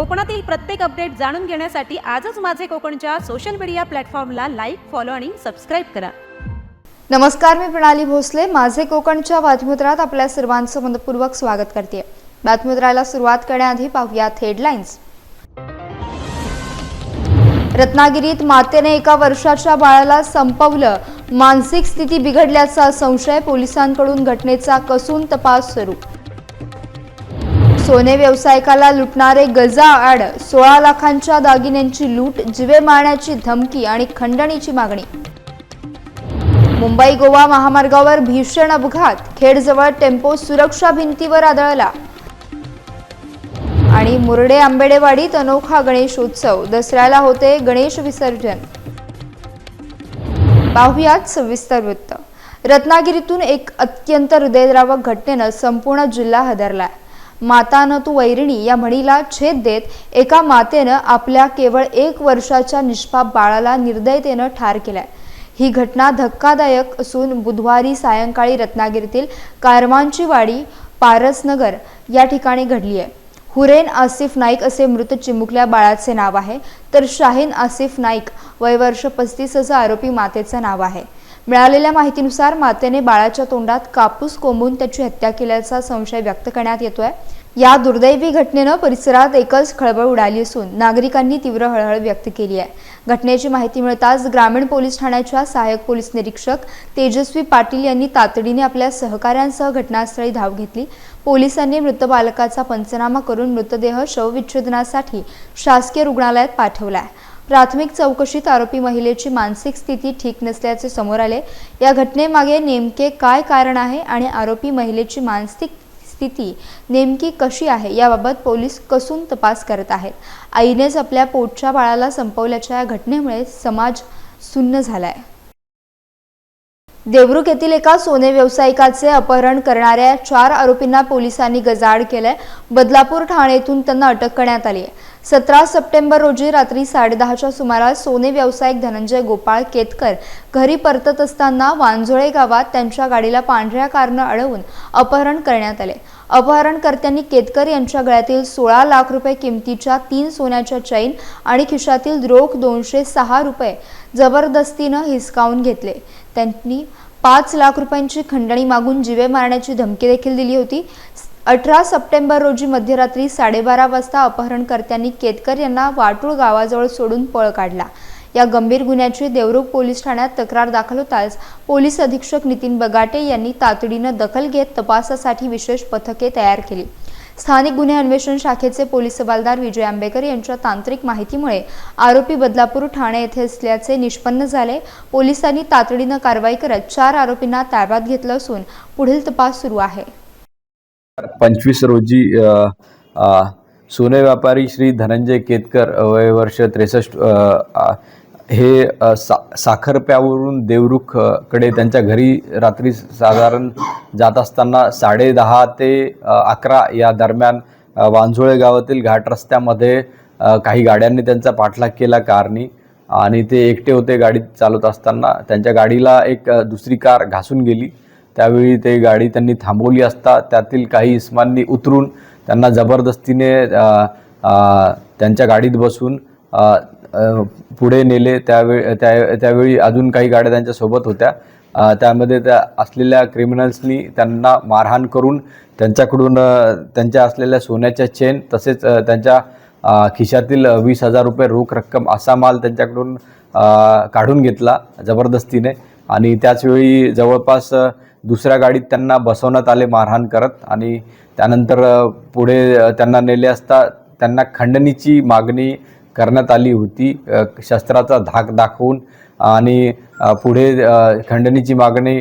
कोकणातील प्रत्येक अपडेट जाणून घेण्यासाठी आजच माझे कोकणच्या सोशल मीडिया प्लॅटफॉर्मला लाईक फॉलो आणि सबस्क्राईब करा. नमस्कार मी प्रणाली भोसले. माझे कोकणच्या बातमीपत्रात आपल्या सर्वांचं मनपूर्वक स्वागत करते. बातमीपत्राला सुरुवात करण्याआधी पाहूयात हेडलाईन्स रत्नागिरीत मातेने एका वर्षाच्या बाळाला संपवलं. मानसिक स्थिती बिघडल्याचा संशय पोलिसांकडून घटनेचा कसून तपास सुरू. सोने व्यावसायिकाला लुटणारे गजा आड सोळा लाखांच्या दागिन्यांची लूट जिवे मारण्याची धमकी आणि खंडणीची मागणी. मुंबई गोवा महामार्गावर भीषण अपघात. खेडजवळ टेम्पो सुरक्षा भिंतीवर आदळला. आणि मुरडे आंबेडेवाडीत अनोखा गणेशोत्सव. दसऱ्याला होते गणेश विसर्जन. पाहुयात सविस्तर वृत्त. रत्नागिरीतून एक अत्यंत हृदयद्रावक घटनेनं संपूर्ण जिल्हा हादरलाय. माता न तू वैरिणी या म्हणीला छेद देत एका मातेनं आपल्या केवळ एक वर्षाच्या निष्पाप बाळाला निर्दयतेनं ठार केलाय. ही घटना धक्कादायक असून बुधवारी सायंकाळी रत्नागिरीतील कारमांची वाडी पारसनगर या ठिकाणी घडली आहे हुरेन आसिफ नाईक असे मृत चिमुकल्या बाळाचे नाव आहे तर शाहीन आसिफ नाईक वय वर्ष पस्तीस असं आरोपी मातेचं नाव आहे. मिळालेल्या माहितीनुसार मातेने बाळाच्या तोंडात कापूस कोंबून त्याची हत्या केल्याचा संशय व्यक्त करण्यात येतोय. या दुर्दैवी घटनेनं परिसरात एकच खळबळ उडाली असून नागरिकांनी तीव्र हळहळ व्यक्त केली आहे. घटनेची माहिती मिळताच ग्रामीण पोलीस ठाण्याच्या सहाय्यक पोलीस निरीक्षक तेजस्वी पाटील यांनी तातडीने आपल्या सहकाऱ्यांसह घटनास्थळी धाव घेतली. पोलिसांनी मृत बालकाचा पंचनामा करून मृतदेह शवविच्छेदनासाठी शासकीय रुग्णालयात पाठवलाय. प्राथमिक चौकशीत आरोपी महिलेची मानसिक स्थिती ठीक नसल्याचे समोर आले. या घटनेमागे नेमके काय कारण आहे आणि आरोपी महिलेची मानसिक स्थिती नेमकी कशी आहे याबाबत पोलीस कसून तपास करत आहेत. आईनेच आपल्या पोटच्या बाळाला संपवल्याच्या या घटनेमुळे समाज सुन्न झाला आहे देवरुख येथील एका सोने व्यावसायिकाचे अपहरण करणाऱ्या चार आरोपींना पोलिसांनी गजाड केलंय. बदलापूर ठाणेतून त्यांना अटक करण्यात आली आहे सतरा सप्टेंबर रोजी रात्री साडेदहाच्या सुमारास सोने व्यावसायिक धनंजय गोपाळ केतकर घरी परतत असताना वांझोळे गावात त्यांच्या गाडीला पांढऱ्या कारनं अडवून अपहरण करण्यात आले. अपहरणकर्त्यांनी केतकर यांच्या गळ्यातील सोळा लाख रुपये किमतीच्या तीन सोन्याच्या चैन आणि खिशातील रोख दोनशे सहा रुपये जबरदस्तीनं हिसकावून घेतले. त्यांनी पाच लाख रुपयांची खंडणी मागून जिवे मारण्याची धमकी देखील दिली होती. अठरा सप्टेंबर रोजी मध्यरात्री साडेबारा वाजता अपहरणकर्त्यांनी केतकर यांना वाटूळ गावाजवळ सोडून पळ काढला. या गंभीर गुन्ह्याची देवरुख पोलीस ठाण्यात तक्रार दाखल होताच पोलीस अधीक्षक नितीन बगाटे यांनी तातडीनं दखल घेत तपासासाठी विशेष पथके तयार केली. स्थानिक गुन्हे अन्वेषण शाखेचे पोलीस हवालदार विजय आंबेकर यांच्या तांत्रिक माहितीमुळे आरोपी बदलापूर ठाणे येथे असल्याचे निष्पन्न झाले. पोलिसांनी तातडीनं कारवाई करत चार आरोपींना ताब्यात घेतलं असून पुढील तपास सुरू आहे. पंचवीस रोजी सोने व्यापारी श्री धनंजय केतकर वय वर्ष त्रेसष्ट हे सा साखरप्यावरून देवरुखकडे त्यांच्या घरी रात्री साधारण जात असताना साडेदहा ते अकरा या दरम्यान अ, वांझोळे गावातील घाट रस्त्यामध्ये काही गाड्यांनी त्यांचा पाठलाग केला कारनी आणि ते एकटे होते गाडी चालवत असताना. त्यांच्या गाडीला एक दुसरी कार घासून गेली. त्यावेळी ते गाडी त्यांनी थांबवली असता त्यातील काही इस्मांनी उतरून त्यांना जबरदस्तीने त्यांच्या गाडीत बसून पुढे नेले त्यावेळी त्या त्यावेळी अजून काही गाड्या त्यांच्यासोबत होत्या. त्यामध्ये त्या असलेल्या क्रिमिनल्सनी त्यांना मारहाण करून त्यांच्याकडून त्यांच्या असलेल्या सोन्याच्या चेन तसेच त्यांच्या खिशातील वीस हजार रुपये रोख रक्कम असा माल त्यांच्याकडून काढून घेतला जबरदस्तीने. आणि त्याचवेळी जवळपास दुसऱ्या गाडीत त्यांना बसवण्यात आले मारहाण करत. आणि त्यानंतर पुढे त्यांना नेले असता त्यांना खंडणीची मागणी करण्यात आली होती. शस्त्राचा धाक दाखवून आणि पुढे खंडणीची मागणी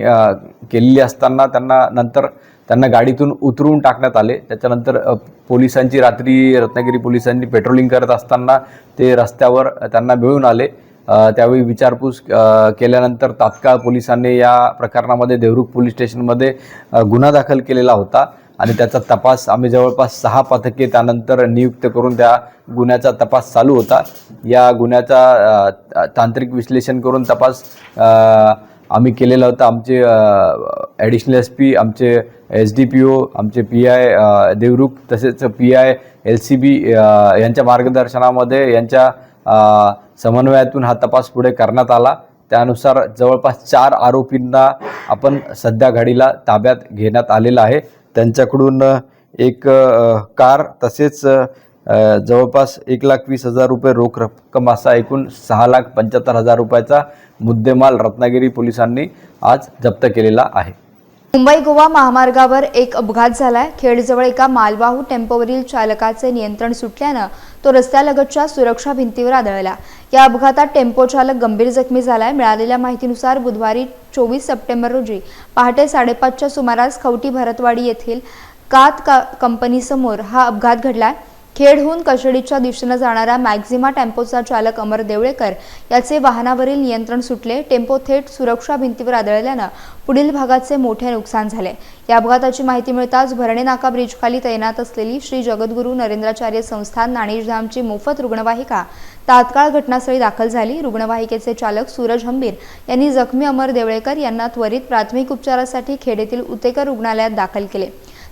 केलेली असताना त्यांना नंतर त्यांना गाडीतून उतरून टाकण्यात आले. त्याच्यानंतर पोलिसांची रात्री रत्नागिरी पोलिसांनी पेट्रोलिंग करत असताना ते रस्त्यावर त्यांना मिळून आले. त्यावेळी विचारपूस केल्यानंतर तात्काळ पोलिसांनी या प्रकरणामध्ये देवरुख पोलीस स्टेशनमध्ये गुन्हा दाखल केलेला होता. आणि त्याचा तपास आम्ही जवळपास सहा पथके त्यानंतर नियुक्त करून त्या गुन्ह्याचा तपास चालू होता. या गुन्ह्याचा तांत्रिक विश्लेषण करून तपास आम्ही केलेला होता. आमचे ॲडिशनल एस पी आमचे एस डी पी ओ आमचे पी आय देवरुख तसेच P I L C B यांच्या मार्गदर्शनामध्ये यांच्या समन्वयातून हा तपास पुढे करण्यात आला. त्यानुसार जवळपास चार आरोपींना आपण सध्या घडीला ताब्यात घेण्यात आलेलं आहे. त्यांच्याकडून एक कार तसेच जवळपास एक लाख वीस हजार रुपये रोख रक्कम असा एकूण सहा लाख पंच्याहत्तर हजार रुपयाचा मुद्देमाल रत्नागिरी पोलिसांनी आज जप्त केलेला आहे. मुंबई गोवा महामार्गावर एक अपघात झालाय. खेडजवळ एका मालवाहू टेम्पोवरील चालकाचे नियंत्रण सुटल्यानं तो रस्त्यालगतच्या सुरक्षा भिंतीवर आदळला. या अपघातात टेम्पो चालक गंभीर जखमी झालाय. मिळालेल्या माहितीनुसार बुधवारी चोवीस सप्टेंबर रोजी पहाटे साडेपाचच्या सुमारास खवटी भरतवाडी येथील कात का कंपनीसमोर हा अपघात घडलाय. खेडहून कशडीच्या दिशेनं जाणारा मॅक्झिमा टेम्पोचा चालक अमर देवळेकर याचे वाहनावरील नियंत्रण सुटले. टेम्पो थेट सुरक्षा भिंतीवर आदळल्यानं पुढील भागाचे मोठे नुकसान झाले. या अपघाताची माहिती मिळताच भरणे नाका ब्रिजखाली तैनात असलेली श्री जगद्गुरू नरेंद्राचार्य संस्थान नाणेजधामची मोफत रुग्णवाहिका तात्काळ घटनास्थळी दाखल झाली. रुग्णवाहिकेचे चालक सूरज हंबीर यांनी जखमी अमर देवळेकर यांना त्वरित प्राथमिक उपचारासाठी खेडेतील उतेकर रुग्णालयात दाखल केले.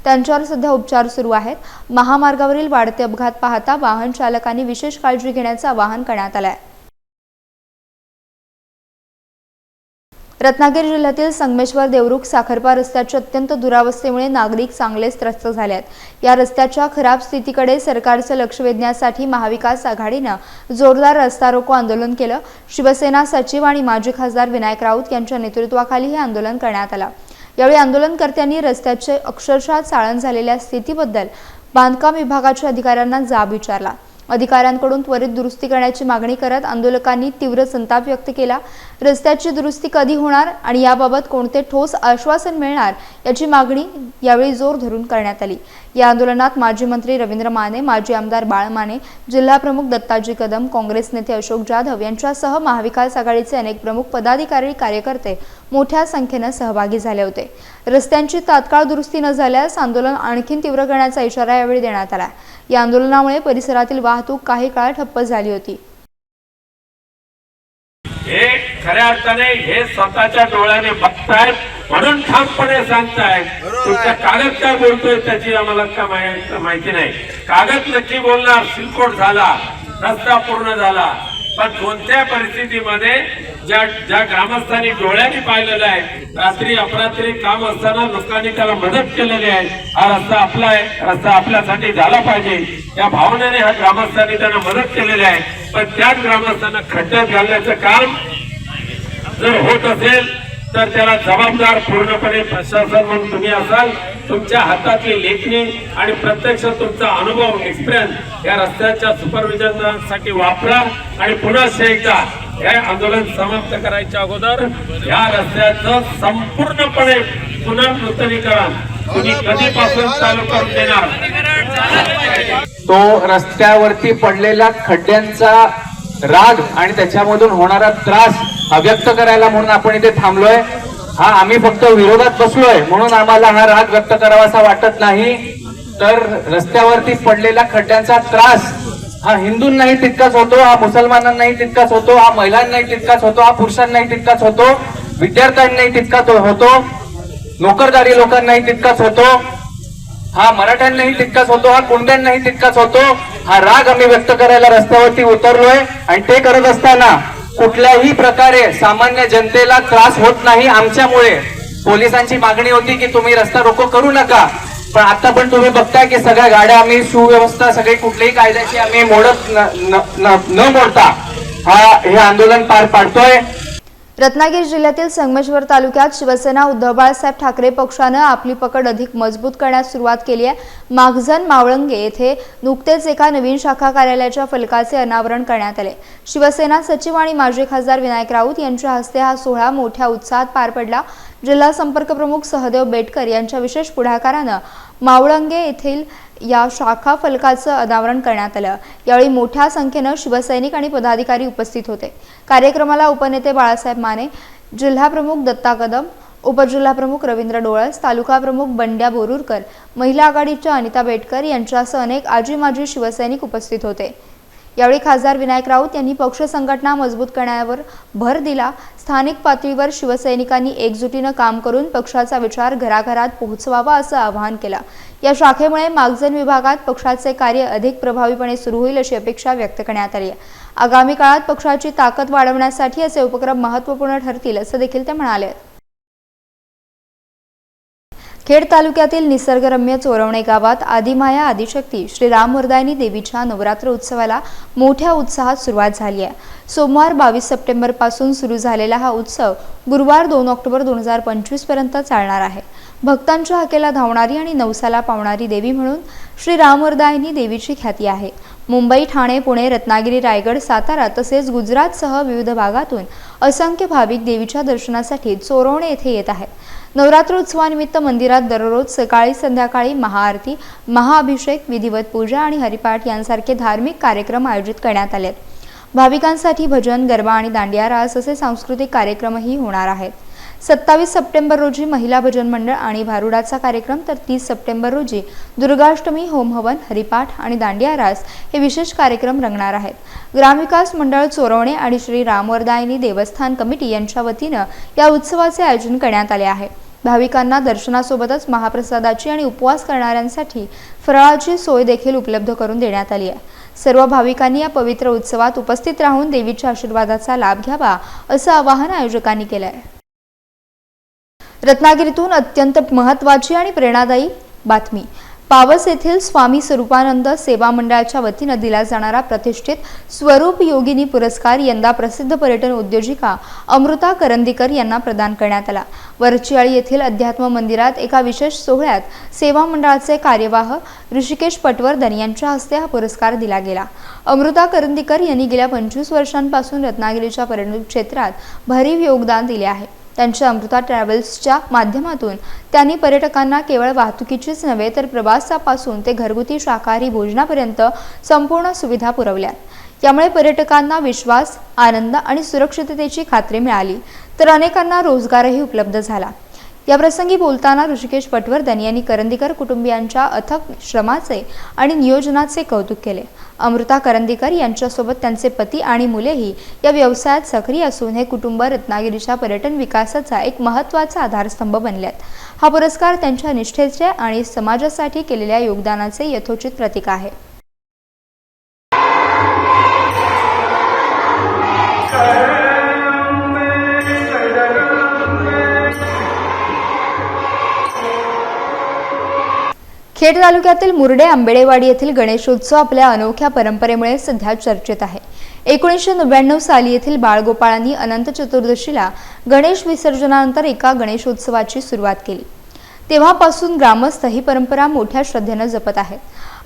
त्यांच्यावर सध्या उपचार सुरू आहेत. महामार्गावरील वाढते अपघात पाहता वाहन चालकांनी विशेष काळजी घेण्याचं आवाहन करण्यात आलं आहे रत्नागिरी जिल्ह्यातील संगमेश्वर देवरुख साखरपा रस्त्याच्या अत्यंत दुरावस्थेमुळे नागरिक चांगलेच त्रस्त झाले आहेत या रस्त्याच्या खराब स्थितीकडे सरकारचं लक्ष वेधण्यासाठी महाविकास आघाडीनं जोरदार रस्ता रोको आंदोलन केलं. शिवसेना सचिव आणि माजी खासदार विनायक राऊत यांच्या नेतृत्वाखाली हे आंदोलन करण्यात आलं. यावेळी आंदोलनकर्त्यांनी रस्त्याचे अक्षरशः चाळण झालेल्या स्थितीबद्दल बांधकाम विभागाच्या अधिकाऱ्यांना जाब विचारला. अधिकाऱ्यांकडून त्वरित दुरुस्ती करण्याची मागणी करत आंदोलकांनी तीव्र संताप व्यक्त केला. रस्त्याची दुरुस्ती कधी होणार आणि याबाबत कोणते ठोस आश्वासन मिळणार याची मागणी यावेळी जोर धरून करण्यात आली. या आंदोलनात माजी मंत्री रवींद्र माने माजी आमदार बाळ माने जिल्हा प्रमुख दत्ताजी कदम काँग्रेस नेते अशोक जाधव यांच्यासह महाविकास आघाडीचे अनेक प्रमुख पदाधिकारी कार्यकर्ते मोठ्या संख्येनं सहभागी झाले होते. रस्त्यांची तात्काळ दुरुस्ती न झाल्यास आंदोलन आणखीन तीव्र करण्याचा इशारा यावेळी देण्यात आला. या आंदोलनामुळे परिसरातील वाहतूक काही काळ ठप्प झाली होती. हे खऱ्या अर्थाने हे स्वतःच्या डोळ्याने बघतायत म्हणून ठामपणे सांगतायत. तुमचा कागद काय बोलतोय त्याची आम्हाला का माहि- माहिती नाही. कागद नक्की बोलणार सिलकोट झाला रस्ता पूर्ण झाला. पण कोणत्या परिस्थितीमध्ये ज्या ज्या ग्रामस्थांनी डोळ्यांनी पाहिलेलं आहे रात्री अपरात्री काम असताना लोकांनी त्याला मदत केलेली आहे. हा रस्ता आपला आहे रस्ता आपल्यासाठी झाला पाहिजे. या भावनेने ह्या ग्रामस्थांनी त्यांना मदत केलेली आहे. पण त्याच ग्रामस्थांना खड्ड्यात घालण्याचं काम जर होत असेल तर त्याला जबाबदार पूर्णपणे प्रशासन म्हणून तुम्ही असाल. तुमच्या हातातली लेखणी आणि प्रत्यक्ष तुमचा अनुभव एक्सपिरियन्स या रस्त्याच्या सुपरविजनसाठी वापरा आणि पुन्हा एकदा हे आंदोलन समाप्त करायच्या अगोदर या रस्त्याचं संपूर्णपणे पुनर्नूतनीकरण तुम्ही कधीपासून चालू करून देणार? तो रस्त्यावरती पडलेल्या खड्ड्यांचा राग आणि त्याच्यामधून होणारा त्रास हा व्यक्त करायला म्हणून आपण इथे थांबलोय. हा आम्ही फक्त विरोधात बसलोय म्हणून आम्हाला हा राग व्यक्त करावासा वाटत नाही. तर रस्त्यावरती पडलेल्या खड्ड्यांचा त्रास हा हिंदूंनाही तितकाच होतो हा मुसलमानांनाही तितकाच होतो हा महिलांनाही तितकाच होतो हा पुरुषांनाही तितकाच होतो विद्यार्थ्यांनाही तितकाच होतो नोकरदारी लोकांनाही तितकाच होतो हा मराठ्यांनाही तितकाच होतो हा कुंड्यांनाही तितकाच होतो हा राग आम्ही व्यक्त करायला रस्त्यावरती उतरलोय आणि ते करत असताना कुठल्याही प्रकारे सामान्य जनतेला त्रास होत नाही आमच्यामुळे. पोलिसांची मागणी होती की तुम्ही रस्ता रोको करू नका. पण आता पण तुम्ही बघताय की सगळ्या गाड्या आम्ही सुव्यवस्था सगळी कुठल्याही कायद्याची आम्ही मोडत न- मोडता हा हे आंदोलन पार पाडतोय. रत्नागिरी जिल्ह्यातील संगमेश्वर तालुक्यात शिवसेना उद्धव बाळासाहेब ठाकरे पक्षानं आपली पकड अधिक मजबूत करण्यास सुरुवात केली आहे. मागझन मावळंगे येथे नुकतेच एका नवीन शाखा कार्यालयाच्या फलकाचे अनावरण करण्यात आले. शिवसेना सचिव आणि माजी खासदार विनायक राऊत यांच्या हस्ते हा सोहळा मोठ्या उत्साहात पार पडला. जिल्हा संपर्क प्रमुख सहदेव बेटकर यांच्या विशेष पुढाकारानं मावळंगे येथील या शाखा फलकाचं अनावरण करण्यात आलं. यावेळी मोठ्या संख्येनं शिवसैनिक आणि पदाधिकारी उपस्थित होते. कार्यक्रमाला उपनेते बाळासाहेब माने जिल्हाप्रमुख दत्ता कदम उपजिल्हाप्रमुख रवींद्र डोळस तालुका प्रमुख बंड्या बोरुरकर महिला आघाडीच्या अनिता बेटकर यांच्यासह अनेक आजी माजी शिवसैनिक उपस्थित होते. यावेळी खासदार विनायक राऊत यांनी पक्ष संघटना मजबूत करण्यावर भर दिला. स्थानिक पातळीवर शिवसैनिकांनी एकजुटीनं काम करून पक्षाचा विचार घराघरात पोहोचवावा असं आवाहन केलं. या शाखेमुळे मागजन विभागात पक्षाचे कार्य अधिक प्रभावीपणे सुरू होईल अशी अपेक्षा व्यक्त करण्यात आली आहे. आगामी काळात पक्षाची ताकद वाढवण्यासाठी असे उपक्रम महत्त्वपूर्ण ठरतील असं देखील ते म्हणाले. खेड तालुक्यातील निसर्गरम्य चोरवणे गावात आदिमाया आदिशक्ती श्री रामवरदायनी देवीच्या नवरात्र उत्सवाला मोठ्या उत्साहात सुरुवात झाली आहे. सोमवार बावीस सप्टेंबरपासून सुरू झालेला हा उत्सव गुरुवार दोन ऑक्टोबर दोन हजार पंचवीसपर्यंत चालणार आहे. भक्तांच्या हाकेला धावणारी आणि नवसाला पावणारी देवी म्हणून श्री रामवरदायनी देवीची ख्याती आहे. मुंबई ठाणे पुणे रत्नागिरी रायगड सातारा तसेच गुजरातसह विविध भागातून असंख्य भाविक देवीच्या दर्शनासाठी चोरवणे येथे येत आहेत. नवरात्रोत्सवानिमित्त मंदिरात दररोज सकाळी संध्याकाळी महाआरती महाअभिषेक विधिवत पूजा आणि हरिपाठ यांसारखे धार्मिक कार्यक्रम आयोजित करण्यात आले आहेत भाविकांसाठी भजन गरबा आणि दांडिया रास असे सांस्कृतिक कार्यक्रमही होणार आहेत. सत्तावीस सप्टेंबर रोजी महिला भजन मंडळ आणि भारुडाचा कार्यक्रम तर तीस सप्टेंबर रोजी दुर्गाष्टमी होमहवन हरिपाठ आणि दांडिया रास हे विशेष कार्यक्रम रंगणार आहेत. ग्रामविकास मंडळ चोरवणे आणि श्री रामवरदायनी देवस्थान कमिटी यांच्या वतीनं या उत्सवाचे आयोजन करण्यात आले आहे. भाविकांना दर्शनासोबतच महाप्रसादाची आणि उपवास करणाऱ्यांसाठी फराळाची सोय देखील उपलब्ध करून देण्यात आली आहे. सर्व भाविकांनी या पवित्र उत्सवात उपस्थित राहून देवीच्या आशीर्वादाचा लाभ घ्यावा असं आवाहन आयोजकांनी केलं आहे रत्नागिरीतून अत्यंत महत्त्वाची आणि प्रेरणादायी बातमी. पावस येथील स्वामी स्वरूपानंद सेवा मंडळाच्या वतीनं दिला जाणारा प्रतिष्ठित स्वरूप योगिनी पुरस्कार यंदा प्रसिद्ध पर्यटन उद्योजिका अमृता करंदीकर यांना प्रदान करण्यात आला. वरचियाळी येथील अध्यात्म मंदिरात एका विशेष सोहळ्यात सेवा मंडळाचे कार्यवाह ऋषिकेश पटवर्धन यांच्या हस्ते हा पुरस्कार दिला गेला. अमृता करंदीकर यांनी गेल्या पंचवीस वर्षांपासून रत्नागिरीच्या पर्यटन क्षेत्रात भरीव योगदान दिले आहे. त्यांच्या अमृता ट्रॅव्हल्सच्या माध्यमातून. त्यांनी पर्यटकांना केवळ वाहतुकीचीच नव्हे तर प्रवासापासून ते घरगुती शाकाहारी भोजनापर्यंत संपूर्ण सुविधा पुरवल्या. यामुळे पर्यटकांना विश्वास आनंद आणि सुरक्षिततेची खात्री मिळाली. तर अनेकांना रोजगारही उपलब्ध झाला. याप्रसंगी बोलताना ऋषिकेश पटवर्धन यांनी करंदीकर कुटुंबियांच्या अथक श्रमाचे आणि नियोजनाचे कौतुक केले. अमृता करंदीकर यांच्यासोबत त्यांचे पती आणि मुलेही या व्यवसायात सक्रिय असून हे कुटुंब रत्नागिरीच्या पर्यटन विकासाचा एक महत्त्वाचा आधारस्तंभ बनल्यात. हा पुरस्कार त्यांच्या निष्ठेचे आणि समाजासाठी केलेल्या योगदानाचे यथोचित प्रतीक आहे. खेड तालुक्यातील मुरडे आंबेडेवाडी येथील गणेशोत्सव आपल्या अनोख्या परंपरेमुळे सध्या चर्चेत आहे. एकोणीसशे नव्याण्णव साली येथील बाळगोपाळांनी अनंत चतुर्दशीला गणेश विसर्जनानंतर एका गणेशोत्सवाची सुरुवात केली. तेव्हापासून ग्रामस्थ ही परंपरा मोठ्या श्रद्धेनं जपत आहेत.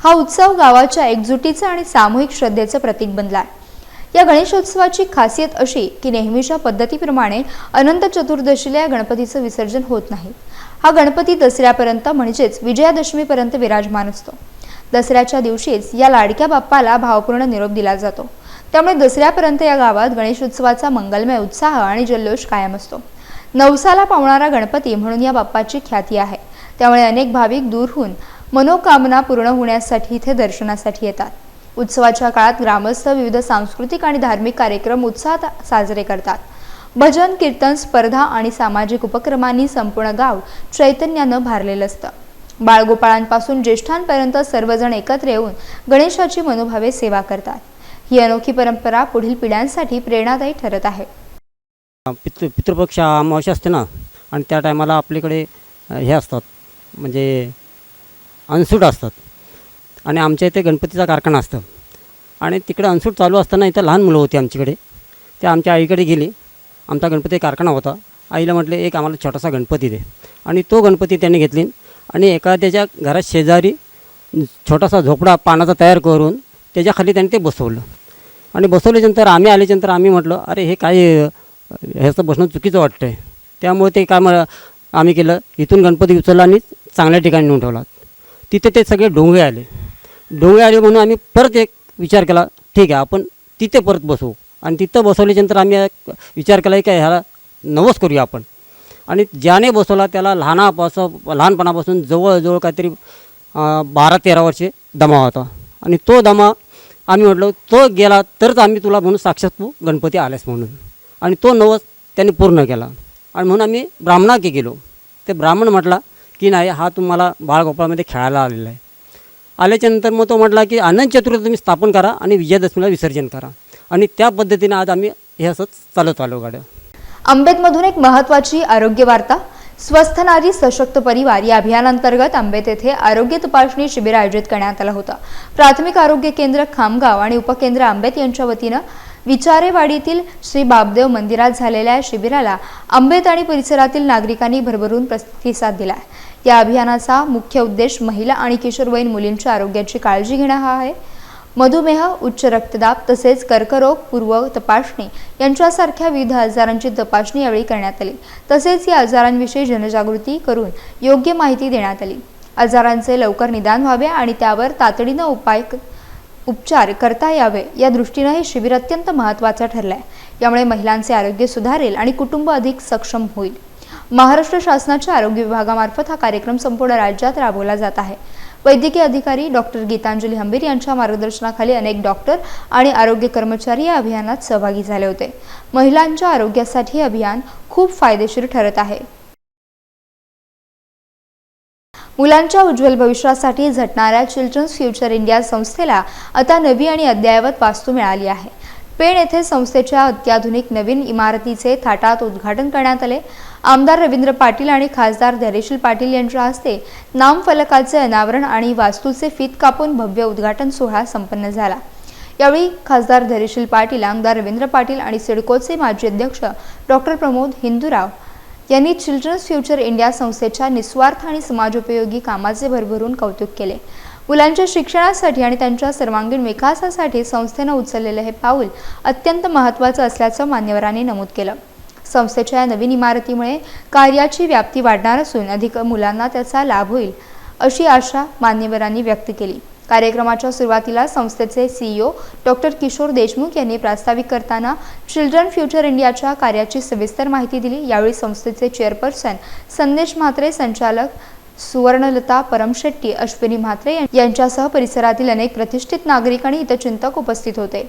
हा उत्सव गावाच्या एकजुटीचं आणि सामूहिक श्रद्धेचं प्रतीक बनला आहे. या गणेशोत्सवाची खासियत अशी की नेहमीच्या पद्धतीप्रमाणे अनंत चतुर्दशीला या गणपतीचं विसर्जन होत नाही. हा गणपती दसऱ्यापर्यंत म्हणजेच विजयादशमीपर्यंत विराजमान असतो. दसऱ्याच्या दिवशीच या लाडक्या बाप्पाला भावपूर्ण निरोप दिला जातो. त्यामुळे दसऱ्यापर्यंत या गावात गणेशोत्सवाचा मंगलमय उत्साह आणि जल्लोष कायम असतो. नवसाला पावणारा गणपती म्हणून या बाप्पाची ख्याती आहे. त्यामुळे अनेक भाविक दूरहून मनोकामना पूर्ण होण्यासाठी इथे दर्शनासाठी येतात. उत्सवाच्या काळात ग्रामस्थ विविध सांस्कृतिक आणि धार्मिक कार्यक्रम उत्साहात साजरे करतात. भजन कीर्तन स्पर्धा आणि सामाजिक उपक्रमांनी संपूर्ण गाव चैतन्यानं भारलेलं असतं. बाळगोपाळांपासून ज्येष्ठांपर्यंत सर्वजण एकत्र येऊन गणेशाची मनोभावे सेवा करतात. ही अनोखी परंपरा पुढील पिढ्यांसाठी प्रेरणादायी ठरत आहे. पितृ पितृपक्ष अमावस्या असते ना आणि त्या टायमाला आपल्याकडे हे असतात म्हणजे अनसूट असतात. आणि आमच्या इथे गणपतीचा कारखाना असतं. आणि तिकडे अनसूट चालू असताना इथं लहान मुलं होती आमच्याकडे. ते आमच्या आईकडे गेली. आमचा गणपती कारखाना होता. आईला म्हटले एक आम्हाला छोटासा गणपती दे. आणि तो गणपती त्यांनी घेतली. आणि एका त्याच्या घरात शेजारी छोटासा झोपडा पानाचा तयार करून त्याच्याखाली त्यांनी ते बसवलं. आणि बसवल्याच्यानंतर आम्ही आल्याच्यानंतर आम्ही म्हटलं अरे हे काय ह्याचं बसणं चुकीचं वाटतं आहे त्यामुळे ते काय आम्ही केलं. इथून गणपती उचलला आणि चांगल्या ठिकाणी नेऊन ठेवला. तिथे ते सगळे डोंगे आले. डोंगे आले म्हणून आम्ही परत एक विचार केला ठीक आहे आपण तिथे परत बसवू. आणि तिथं बसवल्याच्यानंतर आम्ही विचार केला की ह्याला नवस करूया आपण. आणि ज्याने बसवला त्याला लहानापासून लहानपणापासून जवळजवळ काहीतरी बारा तेरा वर्षे दमा होता. आणि तो दमा आम्ही म्हटलो तो गेला तरच आम्ही तुला म्हणून साक्षात तू गणपती आल्यास म्हणून. आणि तो नवस त्यांनी पूर्ण केला. आणि म्हणून आम्ही ब्राह्मणाके गेलो. ते ब्राह्मण म्हटला की नाही हा तुम्हाला बाळगोपाळमध्ये खेळायला आलेला आहे. आल्याच्यानंतर मग तो म्हटला की अनंत चतुर्थी तुम्ही स्थापन करा आणि विजयादशमीला विसर्जन करा. आणि त्या पद्धतीने आज आम्ही हे असंच चालत आलो गाड्या. आंबेतमधून एक महत्त्वाची आरोग्य वार्ता स्वस्थ नारी सशक्त परिवार या अभियानांतर्गत आंबेत येथे आरोग्य तपासणी शिबिर आयोजित करण्यात आलं होतं. प्राथमिक आरोग्य केंद्र खामगाव आणि उपकेंद्र आंबेत यांच्या वतीनं विचारेवाडीतील श्री बाबदेव मंदिरात झालेल्या या शिबिराला आंबेत आणि परिसरातील नागरिकांनी भरभरून प्रतिसाद दिला या अभियानाचा मुख्य उद्देश महिला आणि किशोरवयीन मुलींच्या आरोग्याची काळजी घेणं हा आहे. मधुमेह उच्च रक्तदाब तसेच कर्करोग पूर्व तपासणी यांच्यासारख्या विविध आजारांची तपासणी यावेळी करण्यात आली. तसेच या आजारांविषयी जनजागृती करून योग्य माहिती देण्यात आली. आजारांचे लवकर निदान व्हावे आणि त्यावर तातडीनं उपाय उपचार करता यावे या दृष्टीनं हे शिबिर अत्यंत महत्त्वाचं ठरलं आहे यामुळे महिलांचे आरोग्य सुधारेल आणि कुटुंब अधिक सक्षम होईल. महाराष्ट्र शासनाच्या आरोग्य विभागामार्फत हा कार्यक्रम संपूर्ण राज्यात राबवला जात आहे. वैद्यकीय अधिकारी डॉक्टर गीतांजली हंबीर यांच्या मार्गदर्शनाखाली अनेक डॉक्टर आणि आरोग्य कर्मचारी या अभियानात सहभागी झाले होते. महिलांच्या आरोग्यासाठी हे अभियान खूप फायदेशीर ठरत आहे. मुलांच्या उज्ज्वल भविष्यासाठी झटणाऱ्या चिल्ड्रन्स फ्युचर इंडिया संस्थेला आता नवी आणि अद्ययावत वास्तू मिळाली आहे. पेण येथे संस्थेच्या अत्याधुनिक नवीन इमारतीचे थाटात उद्घाटन करण्यात आले. आमदार रवींद्र पाटील आणि खासदार धैर्यशील पाटील यांच्या हस्ते नामफलकाचे अनावरण आणि वास्तूचे फीत कापून भव्य उद्घाटन सोहळा संपन्न झाला. यावेळी खासदार धैर्यशील पाटील आमदार रवींद्र पाटील आणि सिडकोचे माजी अध्यक्ष डॉक्टर प्रमोद हिंदूराव यांनी चिल्ड्रन्स फ्युचर इंडिया संस्थेच्या निस्वार्थ आणि समाजोपयोगी कामाचे भरभरून कौतुक केले. मुलांच्या शिक्षणासाठी आणि त्यांच्या सर्वांगीण विकासासाठी संस्थेनं उचललेलं हे पाऊल अत्यंत महत्त्वाचं असल्याचं मान्यवरांनी नमूद केलं. संस्थेच्या या नवीन इमारतीमुळे कार्याची व्याप्ती वाढणार असून अधिक मुलांना त्याचा लाभ होईल अशी आशा मान्यवरांनी व्यक्त केली. कार्यक्रमाच्या सुरुवातीला संस्थेचे सीईओ डॉक्टर किशोर देशमुख यांनी प्रास्ताविक करताना चिल्ड्रन फ्युचर इंडियाच्या कार्याची सविस्तर माहिती दिली. यावेळी संस्थेचे चेअरपर्सन संदेश म्हात्रे संचालक सुवर्णलता परमशेट्टी अश्विनी म्हात्रे यांच्यासह परिसरातील अनेक प्रतिष्ठित नागरिक आणि हितचिंतक उपस्थित होते.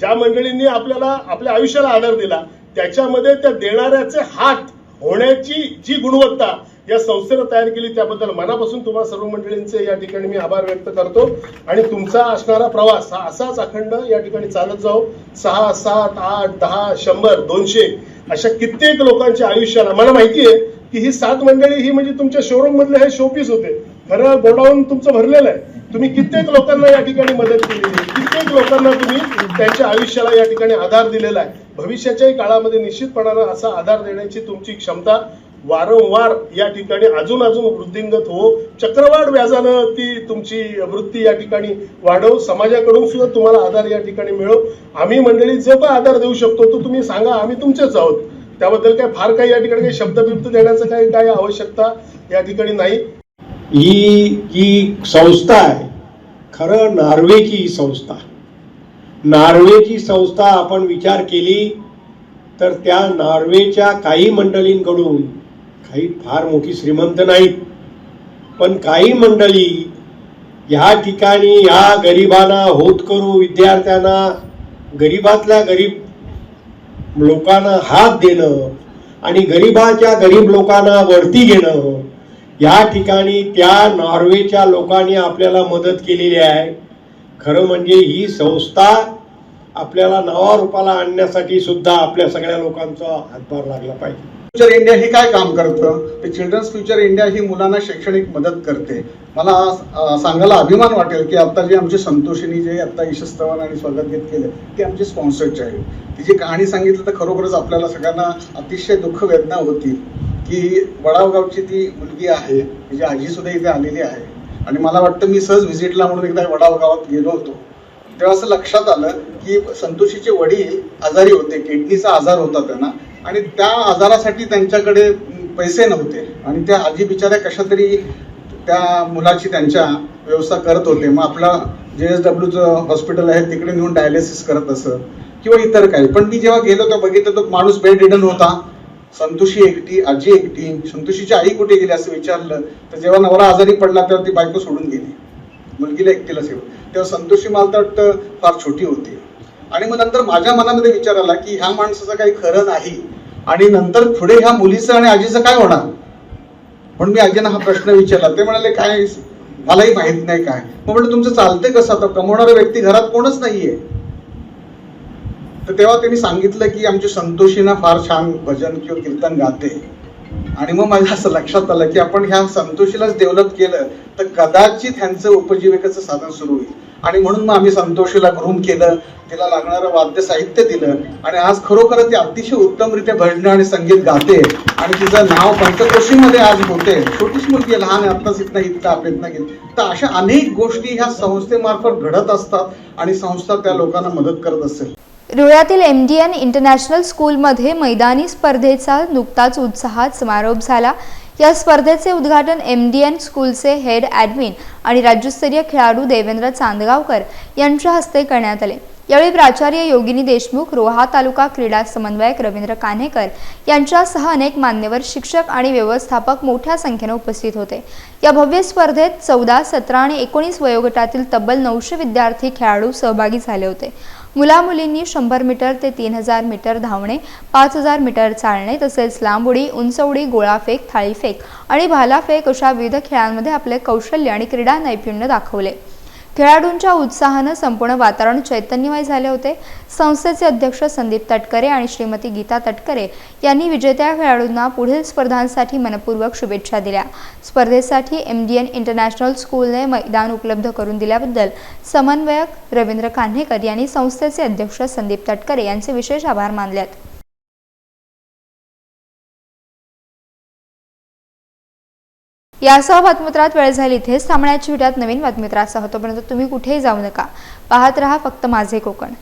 ज्या मंडळींनी आपल्याला आपल्या आयुष्याला आधार दिला त्याच्यामध्ये त्या देणाऱ्याचे हात होण्याची जी गुणवत्ता या संस्थेनं तयार केली त्याबद्दल मनापासून तुम्हाला सर्व मंडळींचे या ठिकाणी मी आभार व्यक्त करतो. आणि तुमचा असणारा प्रवास हा असाच अखंड या ठिकाणी चालत जाऊ सहा सात आठ दहा शंभर दोनशे अशा कित्येक लोकांच्या आयुष्याला. मला माहिती आहे की ही सात मंडळी ही म्हणजे तुमच्या शोरूम मधले हे शोपीस होते. खरं गोडाऊन तुमचं भरलेलं आहे. तुम्ही कित्येक लोकांना या ठिकाणी मदत केलेली आहे कित्येक लोकांना तुम्ही त्यांच्या आयुष्याला या ठिकाणी आधार दिलेला आहे. भविष्याच्याही काळामध्ये निश्चितपणानं असा आधार देण्याची तुमची क्षमता वारंवार या ठिकाणी अजून अजून वृद्धिंगत हो. चक्रवाढ व्याजानं ती तुमची वृत्ती या ठिकाणी वाढव. समाजाकडून सुद्धा तुम्हाला आधार या ठिकाणी मिळो. आम्ही मंडळी जो काय आधार देऊ शकतो तो तुम्ही सांगा. आम्ही तुमचेच आहोत. त्याबद्दल काय फार काही या ठिकाणी काही शब्दबिब्द देण्याचं काही काय आवश्यकता या ठिकाणी नाही. ही जी संस्था आहे खरं नॉर्वेची ही संस्था. नॉर्वेची संस्था आपण विचार केली तर त्या नॉर्वेच्या काही मंडळींकडून काही फार मोठी श्रीमंत नाहीत पण काही मंडळी ह्या ठिकाणी ह्या गरिबांना होत करू विद्यार्थ्यांना गरिबातल्या गरीब लोकांना हात देणं आणि गरिबाच्या गरीब लोकांना वरती घेणं या ठिकाणी त्या नॉर्वेच्या लोकांनी आपल्याला मदत केलेली आहे. खरं म्हणजे ही संस्था आपल्याला नवा रूपाला आणण्यासाठी सुद्धा आपल्या सगळ्या लोकांचा हातभार लागला पाहिजे. फ्युचर इंडिया हे काय काम करतं? ते चिल्ड्रन्स फ्युचर इंडिया ही मुलांना शैक्षणिक मदत करते. मला सांगायला अभिमान वाटेल की आता जे आमचे संतोषिनी जे आता यशस्तवन आणि स्वागत गीत केलं ते आमचे स्पॉन्सर्डचे आहे तिची कहाणी सांगितलं तर खरोखरच आपल्याला सगळ्यांना अतिशय दुःख वेदना होती की वडावगावची ती मुलगी आहे तिची आजी सुद्धा इथे आलेली आहे. आणि मला वाटतं मी सहज व्हिजिटला म्हणून एकदा वडाव गावात गेलो होतो. तेव्हा असं लक्षात आलं की संतोषीचे वडील आजारी होते किडनीचा आजार होता त्यांना. आणि त्या आजारासाठी त्यांच्याकडे पैसे नव्हते. आणि त्या आजी बिचाऱ्या कशा तरी त्या मुलाची त्यांच्या व्यवस्था करत होते. मग आपला जे एस डब्ल्यूचं हॉस्पिटल आहे तिकडे नेऊन डायलिसिस करत असत किंवा इतर काही. पण मी जेव्हा गेलो तेव्हा बघितलं तो माणूस बेड रिडन होता. संतोषी एकटी आजी एकटी संतोषीची आई कुठे गेली असं विचारलं तर जेव्हा नवरा आजारी पडला तेव्हा ती बायको सोडून गेली. मुलगीला एकटीला सेवा तेव्हा संतोषी मला तर वाटतं फार छोटी होती. आणि मग नंतर माझ्या मनामध्ये विचार आला की ह्या माणसाचं काही खरं नाही. आणि नंतर पुढे ह्या मुलीचं आणि आजीचं काय होणार? म्हणून मी आजींना हा प्रश्न विचारला. ते म्हणाले काय मलाही माहीत नाही काय. मग म्हटलं तुमचं चालतंय कसं आता? कमवणारा व्यक्ती घरात कोणच नाहीये. तर तेव्हा त्यांनी सांगितलं की आमची संतोषीना फार छान भजन किंवा कीर्तन गाते. आणि मग माझ्या असं लक्षात आलं की आपण ह्या संतोषीलाच डेव्हलप केलं तर कदाचित ह्यांचं उपजीविकेचं साधन सुरू होईल. आणि म्हणून मग आम्ही संतोषीला ग्रूम केलं तिला लागणारं वाद्य साहित्य दिलं आणि आज खरोखर ती अतिशय उत्तमरित्या भजनं आणि संगीत गाते. आणि तिचं नाव पंचकोशीमध्ये आज होते. छोटीच मुलगी आहे, लहान आत्ताच इथनं इथलं आपल्यातनं घेत तर अशा अनेक गोष्टी ह्या संस्थेमार्फत घडत असतात आणि संस्था त्या लोकांना मदत करत असेल. रुळ्यातील एम डी एन इंटरनॅशनल स्कूलमध्ये मैदानी स्पर्धेचा नुकताच उत्साहात समारोप झाला. या स्पर्धेचे उद्घाटन एम डी एन स्कूलचे हेड ॲडमिन आणि राज्यस्तरीय खेळाडू देवेंद्र चांदगावकर यांच्या हस्ते करण्यात आले. यावेळी प्राचार्य योगिनी देशमुख रोहा तालुका क्रीडा समन्वयक रवींद्र कान्हेकर यांच्यासह अनेक मान्यवर शिक्षक आणि व्यवस्थापक मोठ्या संख्येने उपस्थित होते. या भव्य स्पर्धेत चौदा सतरा आणि एकोणीस वयोगटातील तब्बल नऊशे विद्यार्थी खेळाडू सहभागी झाले होते. मुलामुलींनी शंभर मीटर ते तीन हजार मीटर धावणे पाच हजार मीटर चालणे तसेच लांब उडी उंच उडी गोळाफेक थाळीफेक आणि भालाफेक अशा विविध खेळांमध्ये आपले कौशल्य आणि क्रीडा नैपुण्य दाखवले. खेळाडूंच्या उत्साहानं संपूर्ण वातावरण चैतन्यमय झाले होते. संस्थेचे अध्यक्ष संदीप तटकरे आणि श्रीमती गीता तटकरे यांनी विजेत्या खेळाडूंना पुढील स्पर्धांसाठी मनपूर्वक शुभेच्छा दिल्या. स्पर्धेसाठी एम डी एन इंटरनॅशनल स्कूलने मैदान उपलब्ध करून दिल्याबद्दल समन्वयक रवींद्र कान्हेकर यांनी संस्थेचे अध्यक्ष संदीप तटकरे यांचे विशेष आभार मानलेत. यासह बातमीत्रात वेळ झाली इथेच थांबण्याची विटात नवीन बातमीत्रासह तोपर्यंत तुम्ही कुठेही जाऊ नका. पाहत रहा फक्त माझे कोकण.